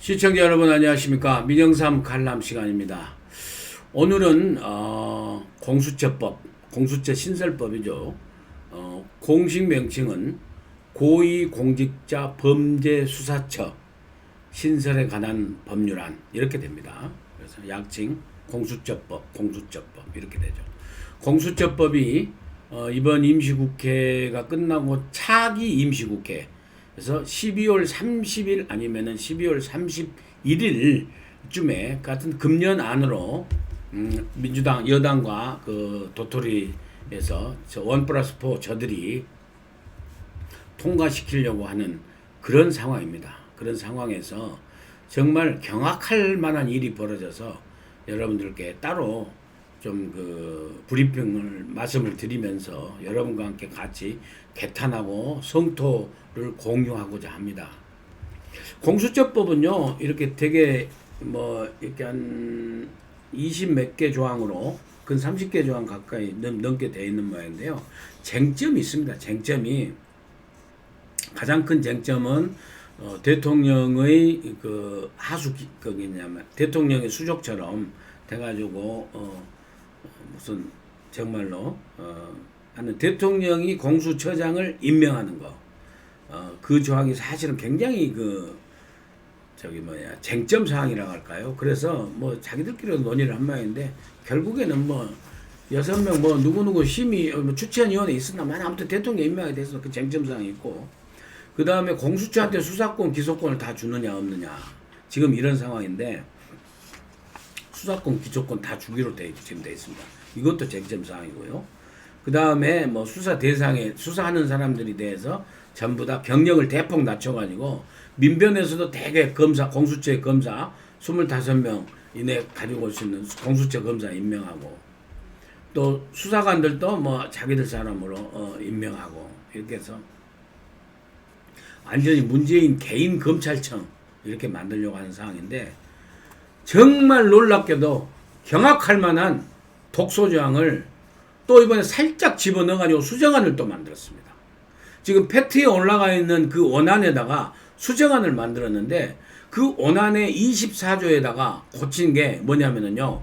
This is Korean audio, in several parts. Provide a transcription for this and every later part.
시청자 여러분 안녕하십니까 민영삼 관람 시간입니다. 오늘은 어, 공수처법, 공수처 신설법이죠. 어, 공식 명칭은 고위공직자 범죄수사처 신설에 관한 법률안 이렇게 됩니다. 그래서 약칭 공수처법, 공수처법 이렇게 되죠. 공수처법이 어, 이번 임시국회가 끝나고 차기 임시국회 그래서 12월 30일 아니면은 12월 31일쯤에 같은 금년 안으로 음, 민주당 여당과 그 도토리에서 저원 플러스 포 저들이 통과시키려고 하는 그런 상황입니다. 그런 상황에서 정말 경악할 만한 일이 벌어져서 여러분들께 따로 좀 그 브리핑을 말씀을 드리면서 여러분과 함께 같이 개탄하고 성토를 공유하고자 합니다. 공수처법은요 이렇게 되게 뭐 이렇게 한 20 몇 개 조항으로 근 30개 조항 가까이 넘, 넘게 되어 있는 모양인데요. 쟁점이 있습니다. 쟁점이 가장 큰 쟁점은 어, 대통령의 그 하수 기- 거기냐면 대통령의 수족처럼 돼가지고 어, 어, 무슨 정말로 어, 하는 대통령이 공수처장을 임명하는 거. 어, 그 조항이 사실은 굉장히 그 저기 뭐야 쟁점 사항이라고 할까요? 그래서 뭐 자기들끼리 논의를 한 모양인데 결국에는 뭐 여섯 명 뭐 누구 누구 심의 어, 뭐 추천 위원회 있었나만 아무튼 대통령 임명에 대해서 그 쟁점 사항이 있고 그 다음에 공수처한테 수사권 기소권을 다 주느냐 없느냐 지금 이런 상황인데 수사권 기소권 다 주기로 돼 지금 돼 있습니다. 이것도 쟁점 사항이고요. 그 다음에 뭐 수사 대상에 수사하는 사람들이 대해서 전부 다 경력을 대폭 낮춰가지고 민변에서도 대개 검사 공수처 검사 25명 이내 가지고 올 수 있는 공수처 검사 임명하고 또 수사관들도 뭐 자기들 사람으로 어, 임명하고 이렇게 해서 완전히 문재인 개인 검찰청 이렇게 만들려고 하는 상황인데 정말 놀랍게도 경악할 만한 독소조항을 또 이번에 살짝 집어넣어가지고 수정안을 또 만들었습니다. 지금 팩트에 올라가 있는 그 원안에다가 수정안을 만들었는데 그 원안의 24조에다가 고친 게 뭐냐면은요.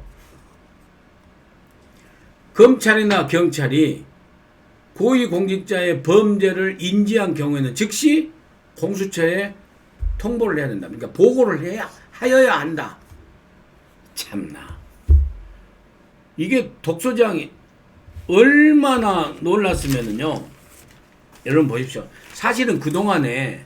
검찰이나 경찰이 고위공직자의 범죄를 인지한 경우에는 즉시 공수처에 통보를 해야 된다. 그러니까 보고를 해야 하여야 한다. 참나. 이게 독소장이 얼마나 놀랐으면은요. 여러분 보십시오. 사실은 그동안에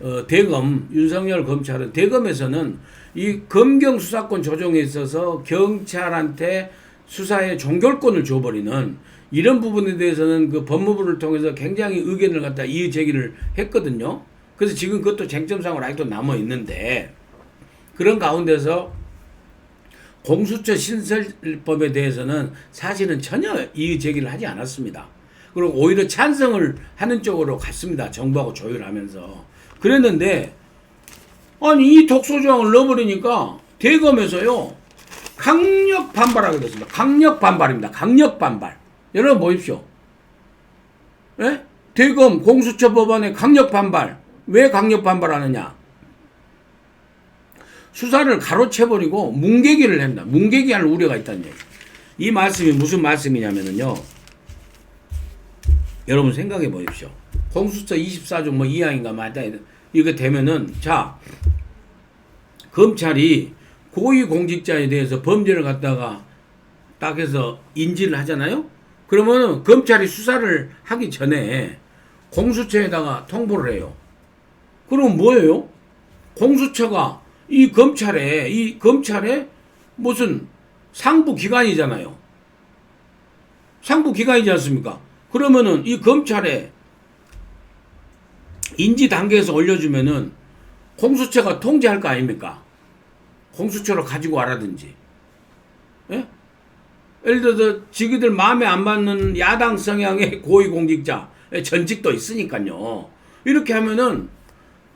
어, 대검 윤석열 검찰은 대검에서는 이 검경 수사권 조정에 있어서 경찰한테 수사의 종결권을 줘버리는 이런 부분에 대해서는 그 법무부를 통해서 굉장히 의견을 갖다 이의 제기를 했거든요. 그래서 지금 그것도 쟁점상으로 아직도 남아 있는데 그런 가운데서 공수처 신설법에 대해서는 사실은 전혀 이의 제기를 하지 않았습니다. 그리고 오히려 찬성을 하는 쪽으로 갔습니다. 정부하고 조율하면서. 그랬는데, 아니, 이 독소조항을 넣어버리니까 대검에서요, 강력 반발하게 됐습니다. 강력 반발입니다. 강력 반발. 여러분 보십시오. 예? 대검 공수처 법안에 강력 반발. 왜 강력 반발하느냐? 수사를 가로채버리고 뭉개기를 한다. 뭉개기 할 우려가 있다는 얘기. 이 말씀이 무슨 말씀이냐면요. 여러분 생각해 보십시오. 공수처 24조 뭐 2항인가 맞다. 이거 되면은 자 검찰이 고위 공직자에 대해서 범죄를 갖다가 딱 해서 인지를 하잖아요. 그러면은 검찰이 수사를 하기 전에 공수처에다가 통보를 해요. 그럼 뭐예요? 공수처가 이 검찰에 이 검찰에 무슨 상부 기관이잖아요. 상부 기관이지 않습니까? 그러면은 이 검찰에 인지 단계에서 올려주면은 공수처가 통제할 거 아닙니까? 공수처로 가지고 와라든지. 예? 예를 들어서 지그들 마음에 안 맞는 야당 성향의 고위공직자 전직도 있으니까요. 이렇게 하면은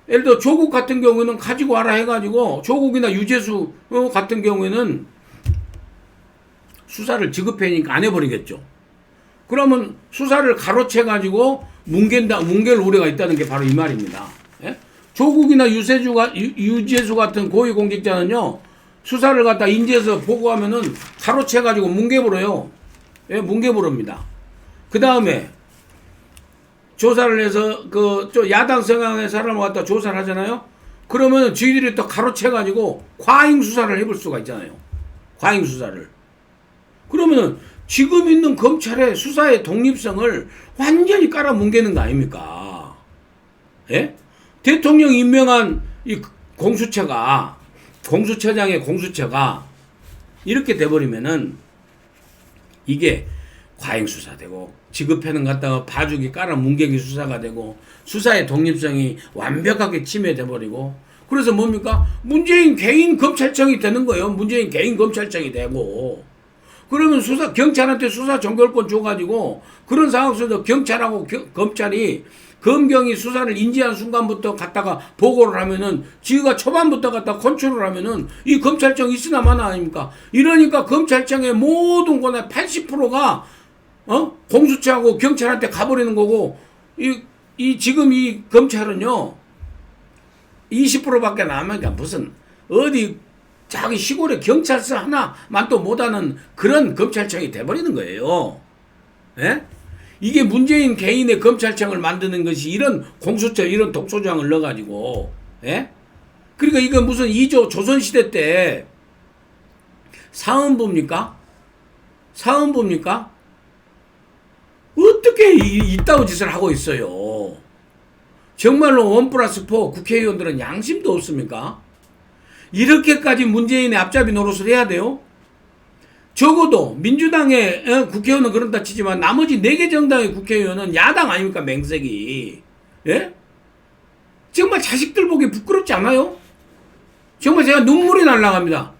예를 들어 조국 같은 경우에는 가지고 와라 해가지고 조국이나 유재수 어, 같은 경우에는 수사를 지급해니까 안 해버리겠죠. 그러면 수사를 가로채 가지고 뭉갠다 뭉갤 우려가 있다는 게 바로 이 말입니다. 예? 조국이나 유세주가 유, 유재수 같은 고위공직자는요 수사를 갖다 인지해서 보고하면은 가로채 가지고 뭉개버려요. 예, 뭉개버립니다. 그 다음에 조사를 해서 그저 야당 성향의 사람을 갖다 조사를 하잖아요. 그러면 저희들이 또 가로채 가지고 과잉 수사를 해볼 수가 있잖아요. 과잉 수사를. 그러면은 지금 있는 검찰의 수사의 독립성을 완전히 깔아뭉개는 거 아닙니까? 예? 대통령 임명한 이 공수처가 공수처장의 공수처가 이렇게 돼버리면은 이게 과잉 수사되고 지급해는 갖다가 봐주기 깔아 뭉개기 수사가 되고 수사의 독립성이 완벽하게 침해돼 버리고 그래서 뭡니까? 문재인 개인 검찰청이 되는 거예요. 문재인 개인 검찰청이 되고. 그러면 수사 경찰한테 수사 종결권 줘가지고 그런 상황 속에서 경찰하고 겨- 검찰이 검경이 수사를 인지한 순간부터 갖다가 보고를 하면은 지가 초반부터 갖다 컨트롤을 하면은 이 검찰청 있으나 마나 아닙니까? 이러니까 검찰청의 모든 권의 80%가 어 공수처하고 경찰한테 가버리는 거고 이, 이 지금 이 검찰은요 20%밖에 남으니까 무슨 어디 자기 시골에 경찰서 하나만 또 못하는 그런 검찰청이 돼버리는 거예요. 예? 이게 문재인 개인의 검찰청을 만드는 것이 이런 공수처 이런 독소조항을 넣어가지고 예? 그러니까 이거 무슨 2조 조선시대 때 사헌부입니까? 사헌부입니까? 어떻게 이, 이따위 짓을 하고 있어요? 정말로 원 플러스 포 국회의원들은 양심도 없습니까? 이렇게까지 문재인의 앞잡이 노릇을 해야 돼요? 적어도 민주당의 어, 국회의원은 그런다 치지만 나머지 네 개 정당의 국회의원은 야당 아닙니까 맹색이 예? 정말 자식들 보기 부끄럽지 않아요? 정말 제가 눈물이 날라갑니다.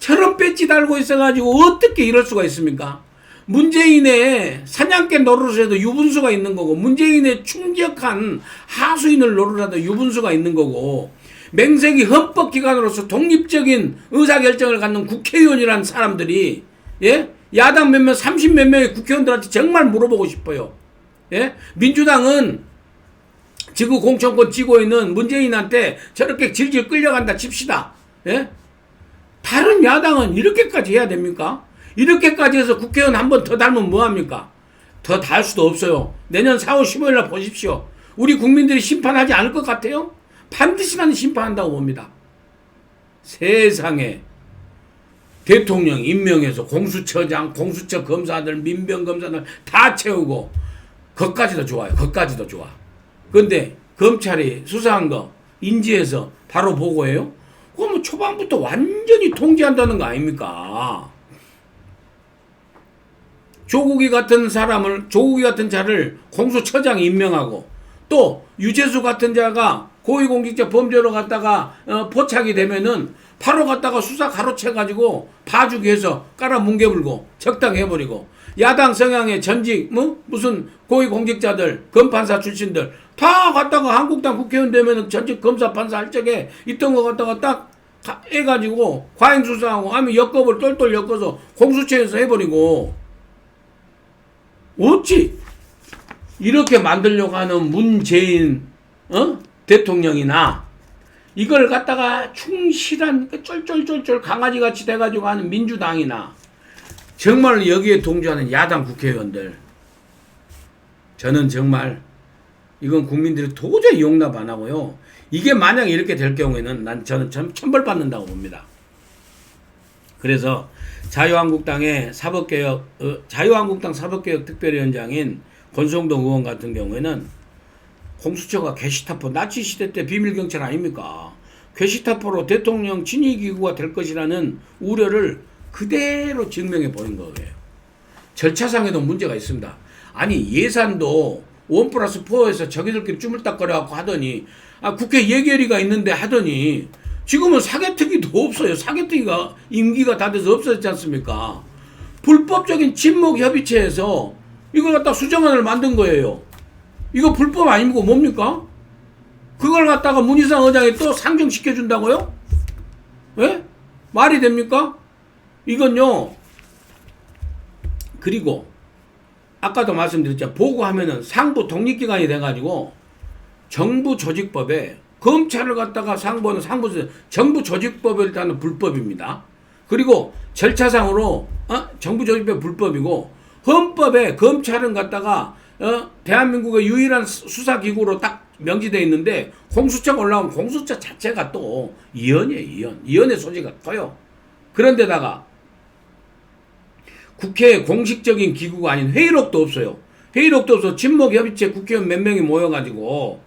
저런 배지 달고 있어가지고 어떻게 이럴 수가 있습니까? 문재인의 사냥개 노릇에도 유분수가 있는 거고 문재인의 충격한 하수인을 노릇하도 유분수가 있는 거고 맹색이 헌법기관으로서 독립적인 의사결정을 갖는 국회의원이라는 사람들이 예 야당 몇몇 30 몇 명의 국회의원들한테 정말 물어보고 싶어요. 예 민주당은 지구 공천권 쥐고 있는 문재인한테 저렇게 질질 끌려간다 칩시다. 예? 다른 야당은 이렇게까지 해야 됩니까? 이렇게까지 해서 국회의원 한 번더 달면 뭐합니까? 더 달 수도 없어요. 내년 4월 15일 날 보십시오. 우리 국민들이 심판하지 않을 것 같아요? 반드시 나는 심판한다고 봅니다. 세상에 대통령 임명해서 공수처장, 공수처 검사들, 민병 검사들 다 채우고 그것까지도 좋아요. 그것까지도 좋아. 근데 검찰이 수사한 거 인지해서 바로 보고해요? 그러면 초반부터 완전히 통제한다는 거 아닙니까? 조국이 같은 사람을 조국이 같은 자를 공수처장 임명하고 또 유재수 같은 자가 고위공직자 범죄로 갖다가 어, 포착이 되면은 바로 갖다가 수사 가로채 가지고 봐주기 해서 깔아 뭉개불고 적당해버리고 야당 성향의 전직 뭐 무슨 고위공직자들 검판사 출신들 다 갖다가 한국당 국회의원 되면은 전직 검사 판사 할 적에 있던 거 갖다가 딱 가- 해가지고 과잉 수사하고 아니면 역법을 똘똘 엮어서 공수처에서 해버리고 어찌 이렇게 만들려고 하는 문재인 어? 대통령이나 이걸 갖다가 충실한 그 쫄쫄쫄쫄 강아지 같이 돼가지고 하는 민주당이나 정말 여기에 동조하는 야당 국회의원들 저는 정말 이건 국민들이 도저히 용납 안 하고요. 이게 만약 이렇게 될 경우에는 난 저는 참 천벌받는다고 봅니다. 그래서 자유한국당의 사법개혁 어, 자유한국당 사법개혁 특별위원장인 권성동 의원 같은 경우에는 공수처가 게시타포 나치 시대 때 비밀 경찰 아닙니까? 게시타포로 대통령 친위 기구가 될 것이라는 우려를 그대로 증명해 버린 거예요. 절차상에도 문제가 있습니다. 아니 예산도 원 플러스 포에서 저기들끼리 쭈물딱거려 갖고 하더니 아 국회 예결위가 있는데 하더니 지금은 사개특위도 없어요. 사개특위가 임기가 다 돼서 없어졌지 않습니까? 불법적인 친목 협의체에서 이걸 갖다 수정안을 만든 거예요. 이거 불법 아니고 뭡니까? 그걸 갖다가 문희상 의장이 또 상정시켜 준다고요? 예? 말이 됩니까? 이건요. 그리고 아까도 말씀드렸죠. 보고하면은 상부 독립기관이 돼가지고 정부 조직법에 검찰을 갖다가 상부는 상부 정부 조직법에 일단은 불법입니다. 그리고 절차상으로 어? 정부 조직법 불법이고 헌법에 검찰은 갖다가 어? 대한민국의 유일한 수- 수사기구로 딱 명시되어 있는데 공수처가 올라온 공수처 자체가 또 이연이에요 이연 이연의 소지가 커요. 그런데다가 국회의 공식적인 기구가 아닌 회의록도 없어요. 회의록도 없어 친목협의체 국회의원 몇 명이 모여가지고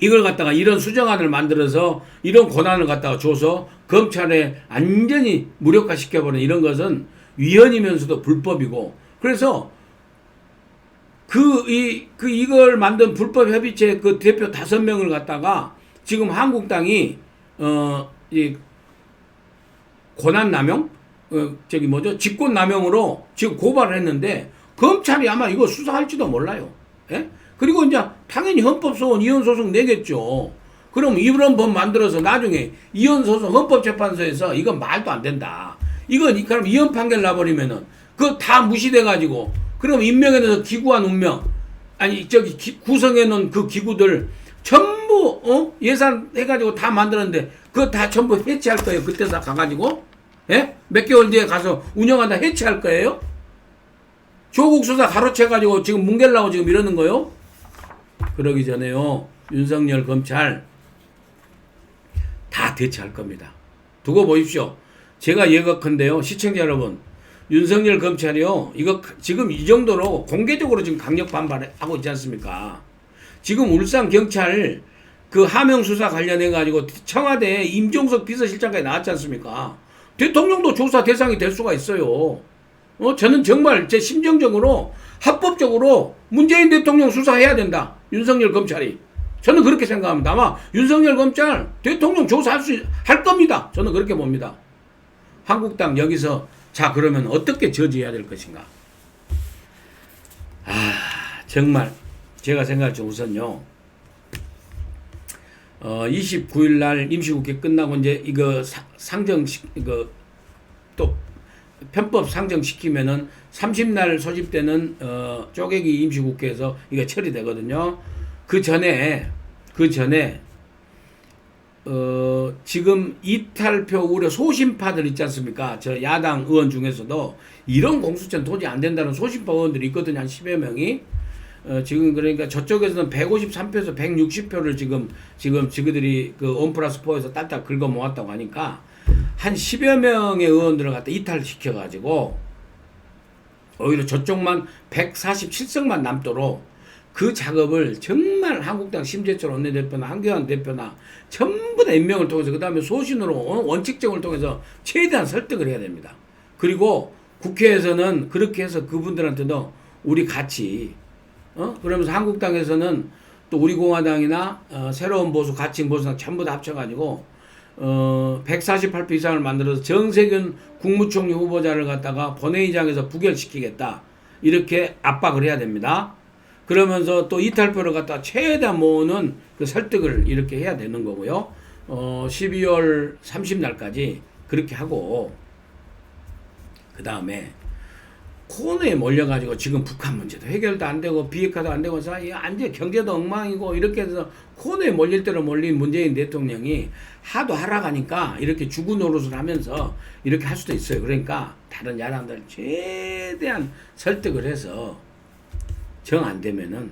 이걸 갖다가 이런 수정안을 만들어서 이런 권한을 갖다가 줘서 검찰에 완전히 무력화시켜버리는 이런 것은 위헌이면서도 불법이고 그래서 그 이 그 이걸 만든 불법 협의체 그 대표 다섯 명을 갖다가 지금 한국당이 어 이 권한 남용 어 저기 뭐죠 직권 남용으로 지금 고발을 했는데 검찰이 아마 이거 수사할지도 몰라요. 예? 그리고 이제 당연히 헌법소원 이혼 소송 내겠죠. 그럼 이런 법 만들어서 나중에 이혼 소송 헌법재판소에서 이건 말도 안 된다. 이건 이- 그럼 이혼 판결 나버리면은 그거 다 무시돼 가지고 그럼 인명에 대해서 기구한 운명 아니 저기 기- 구성해 놓은 그 기구들 전부 어 예산 해가지고 다 만들었는데 그거 다 전부 해체할 거예요. 그때 다 가가지고 예? 몇 개월 뒤에 가서 운영하다 해체할 거예요. 조국 수사 가로채가지고 지금 뭉갤라고 지금 이러는 거요? 그러기 전에요. 윤석열 검찰 다 대체할 겁니다. 두고 보십시오. 제가 예각한데요. 시청자 여러분. 윤석열 검찰이요. 이거 지금 이 정도로 공개적으로 지금 강력 반발하고 있지 않습니까? 지금 울산 경찰 그 하명 수사 관련해 가지고 청와대 임종석 비서실장까지 나왔지 않습니까? 대통령도 조사 대상이 될 수가 있어요. 어, 저는 정말 제 심정적으로 합법적으로 문재인 대통령 수사해야 된다. 윤석열 검찰이. 저는 그렇게 생각합니다. 아마 윤석열 검찰 대통령 조사할 수, 할 겁니다. 저는 그렇게 봅니다. 한국당 여기서 자, 그러면 어떻게 저지해야 될 것인가? 아, 정말 제가 생각할 때 우선요. 어, 29일 날 임시국회 끝나고 이제 이거 사- 상정 이거 또 편법 상정시키면은 30날 소집되는 어, 쪼개기 임시국회에서 이거 처리되거든요. 그 전에 그 전에 어, 지금 이탈표 우려 소심파들 있지 않습니까? 저 야당 의원 중에서도 이런 공수처는 도저히 안 된다는 소심파 의원들이 있거든요. 한 10여 명이. 어, 지금 그러니까 저쪽에서는 153표에서 160표를 지금 지금 지그들이 그 온 플러스 4에서 딱딱 긁어 모았다고 하니까 한 10여 명의 의원들을 갖다 이탈시켜 가지고 오히려 저쪽만 147석만 남도록 그 작업을 정말 한국당 심재철 원내대표나 한교안 대표나 전부 다 임명을 통해서 그 다음에 소신으로 어, 원칙정을 통해서 최대한 설득을 해야 됩니다. 그리고 국회에서는 그렇게 해서 그분들한테도 우리 같이 어 그러면서 한국당에서는 또 우리 공화당이나 어, 새로운 보수 가칭 보수당 전부 다 합쳐가지고 어 148표 이상을 만들어서 정세균 국무총리 후보자를 갖다가 본회의장에서 부결시키겠다 이렇게 압박을 해야 됩니다. 그러면서 또 이탈표를 갖다 최대한 모으는 그 설득을 이렇게 해야 되는 거고요. 어 12월 30날까지 그렇게 하고 그 다음에 코너에 몰려가지고 지금 북한 문제도 해결도 안 되고 비핵화도 안 되고 사 완전 경제도 엉망이고 이렇게 해서 코너에 몰릴 대로 몰린 문재인 대통령이 하도 하락하니까 이렇게 죽은 노릇을 하면서 이렇게 할 수도 있어요. 그러니까 다른 야당들 최대한 설득을 해서 정 안 되면은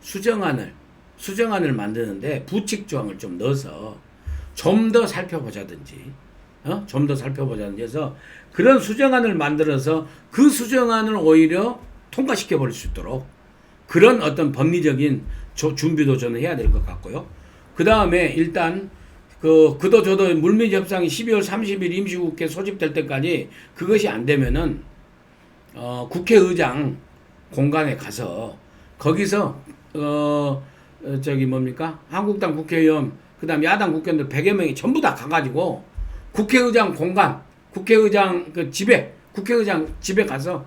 수정안을 수정안을 만드는데 부칙 조항을 좀 넣어서 좀 더 살펴보자든지 어? 좀 더 살펴보자든지 해서 그런 수정안을 만들어서 그 수정안을 오히려 통과시켜 버릴 수 있도록 그런 어떤 법리적인 조- 준비도 저는 해야 될 것 같고요. 그 다음에 일단 그 그도 저도 물밑 협상이 12월 30일 임시국회 소집될 때까지 그것이 안 되면은 어, 국회의장 공간에 가서 거기서 어, 어, 저기 뭡니까 한국당 국회의원 그다음 야당 국회의원들 100여 명이 전부 다 가가지고 국회의장 공간 국회의장 그 집에 국회의장 집에 가서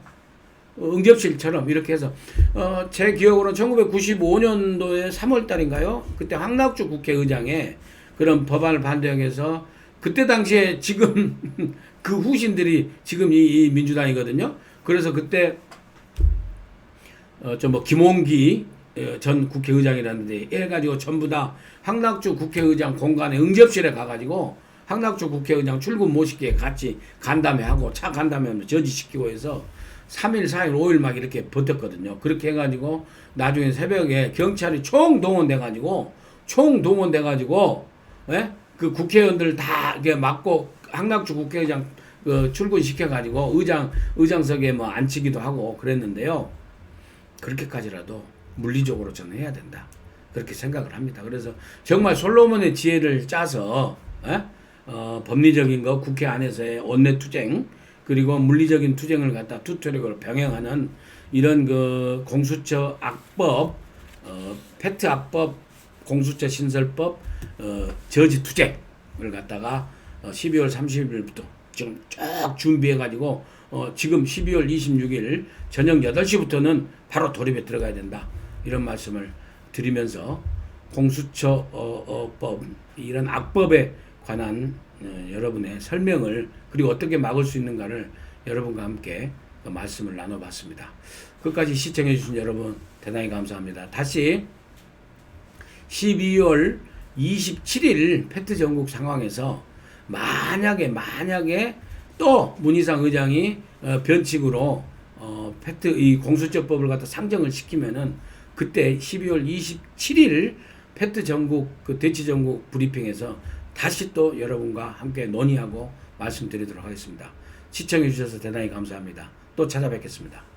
어, 응접실처럼 이렇게 해서 어, 제 기억으로 1995년도에 3월 달인가요? 그때 황낙주 국회의장에 그런 법안을 반대해서 그때 당시에 지금 그 후신들이 지금 이, 이 민주당이거든요. 그래서 그때 어, 저뭐 김홍기 어, 전 국회의장이라는데 해가지고 전부 다 황낙주 국회의장 공간에 응접실에 가가지고 황낙주 국회의장 출근 못 시키게 같이 간담회 하고 차 간담회 저지시키고 해서 3일, 4일, 5일 막 이렇게 버텼거든요. 그렇게 해가지고 나중에 새벽에 경찰이 총 동원돼가지고 총 동원돼가지고 예? 그 국회의원들 다 이렇게 막고 황낙주 국회의장 그 출근시켜가지고 의장 의장석에 뭐 앉히기도 하고 그랬는데요. 그렇게까지라도 물리적으로 저는 해야 된다. 그렇게 생각을 합니다. 그래서 정말 솔로몬의 지혜를 짜서 에? 어, 법리적인 거 국회 안에서의 원내 투쟁 그리고 물리적인 투쟁을 갖다 투트랙으로 병행하는 이런 그 공수처 악법, 어, 팩트 악법, 공수처 신설법, 어, 저지 투쟁을 갖다가 어, 12월 30일부터 지금 쭉 준비해 가지고 어, 지금 12월 26일 저녁 8시부터는 바로 돌입에 들어가야 된다. 이런 말씀을 드리면서 공수처 어, 어, 법 이런 악법에 관한 어, 여러분의 설명을 그리고 어떻게 막을 수 있는가를 여러분과 함께 그 말씀을 나눠봤습니다. 끝까지 시청해 주신 여러분 대단히 감사합니다. 다시 12월 27일 팩트 전국 상황에서 만약에 만약에 또 문희상 의장이 어, 변칙으로 어, 팩트 이 공수처법을 갖다 상정을 시키면은 그때 12월 27일 팩트 전국 그 대치 전국 브리핑에서 다시 또 여러분과 함께 논의하고 말씀드리도록 하겠습니다. 시청해 주셔서 대단히 감사합니다. 또 찾아뵙겠습니다.